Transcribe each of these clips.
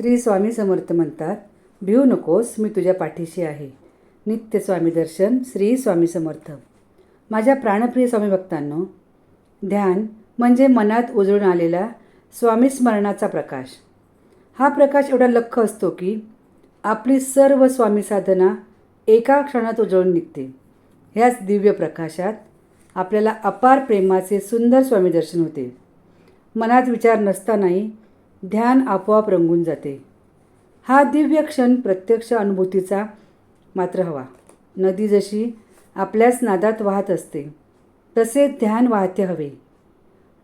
श्री स्वामी समर्थ म्हणतात भिऊ नकोस मी तुझ्या पाठीशी आहे. नित्य स्वामी दर्शन श्री स्वामी समर्थ. माझ्या प्राणप्रिय स्वामी भक्तांनो ध्यान म्हणजे मनात उजळून आलेला स्वामी स्मरणाचा प्रकाश. हा प्रकाश एवढा लख्ख असतो की आपली सर्व स्वामी साधना एका क्षणात उजळून निघते. ह्याच दिव्य प्रकाशात आपल्याला अपार प्रेमाचे सुंदर स्वामी दर्शन होते. मनात विचार नसतानाही ध्यान आपोआप रंगून जाते. हा दिव्य क्षण प्रत्यक्ष अनुभूतीचा मात्र हवा. नदी जशी आपल्याच नादात वाहत असते तसे ध्यान वाहते हवे.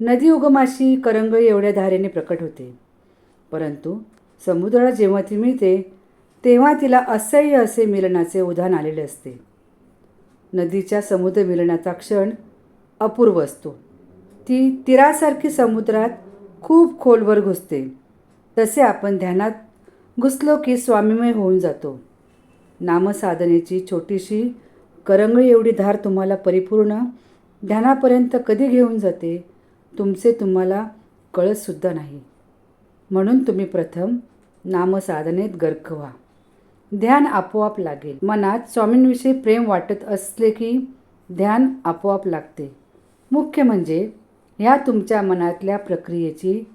नदी उगमाशी करंगळी एवढ्या धारेने प्रकट होते. परंतु समुद्राला जेव्हा ती मिळते तेव्हा तिला असह्य असे मिलनाचे उधाण आलेले असते. नदीच्या समुद्र मिलनाचा क्षण अपूर्व असतो. ती तीरासारखी समुद्रात खूप खोलवर घुसते. तसे आपण ध्यानात घुसलो की स्वामीमय होऊन जातो. नामसाधनेची छोटीशी करंगळी एवढी धार तुम्हाला परिपूर्ण ध्यानापर्यंत कधी घेऊन जाते तुमचे तुम्हाला कळतसुद्धा नाही. म्हणून तुम्ही प्रथम नामसाधनेत गर्क व्हा. ध्यान आपोआप लागेल. मनात स्वामींविषयी प्रेम वाटत असले की ध्यान आपोआप लागते. मुख्य म्हणजे ह्या तुमच्या मनातल्या प्रक्रियेची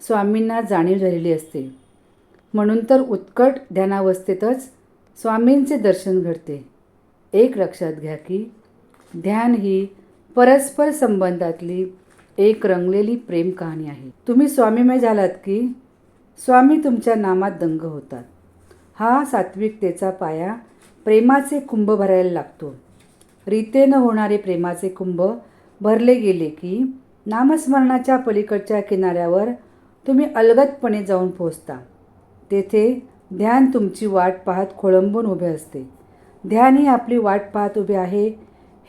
स्वामींना जाणीव झालेली असते. म्हणून तर उत्कट ध्यानावस्थेतच स्वामींचे दर्शन घडते. एक लक्षात घ्या की ध्यान ही परस्पर संबंधातली एक रंगलेली प्रेम कहाणी आहे. तुम्ही स्वामीमय झालात की स्वामी तुमच्या नामात दंग होतात. हा सात्विकतेचा पाया प्रेमाचे कुंभ भरायला लागतो. रीतेनं होणारे प्रेमाचे कुंभ भरले गेले की नामस्मरणाच्या पलीकडच्या किनाऱ्यावर तुम्ही अलगदपणे जाऊन पोहोचता. तेथे ध्यान तुमची वाट पाहत खोळंबून उभे असते. ध्यान ही आपली वाट पाहत उभे आहे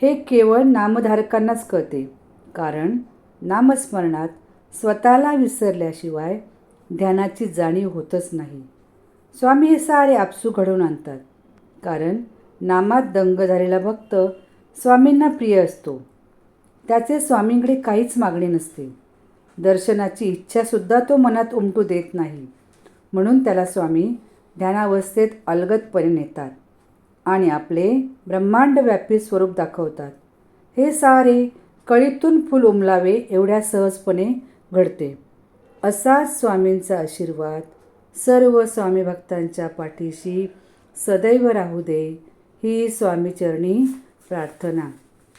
हे केवळ नामधारकांनाच कळते. कारण नामस्मरणात स्वतःला विसरल्याशिवाय ध्यानाची जाणीव होतच नाही. स्वामी हे सारे आपसू घडवून आणतात. कारण नामात दंग झालेला भक्त स्वामींना प्रिय असतो. त्याचे स्वामींकडे काहीच मागणी नसते. दर्शनाची इच्छासुद्धा तो मनात उमटू देत नाही. म्हणून त्याला स्वामी ध्यानावस्थेत अलगदपणे नेतात आणि आपले ब्रह्मांडव्यापी स्वरूप दाखवतात. हे सारे कळीतून फुल उमलावे एवढ्या सहजपणे घडते. असाच स्वामींचा आशीर्वाद सर्व स्वामी भक्तांच्या पाठीशी सदैव राहू दे ही स्वामीचरणी प्रार्थना.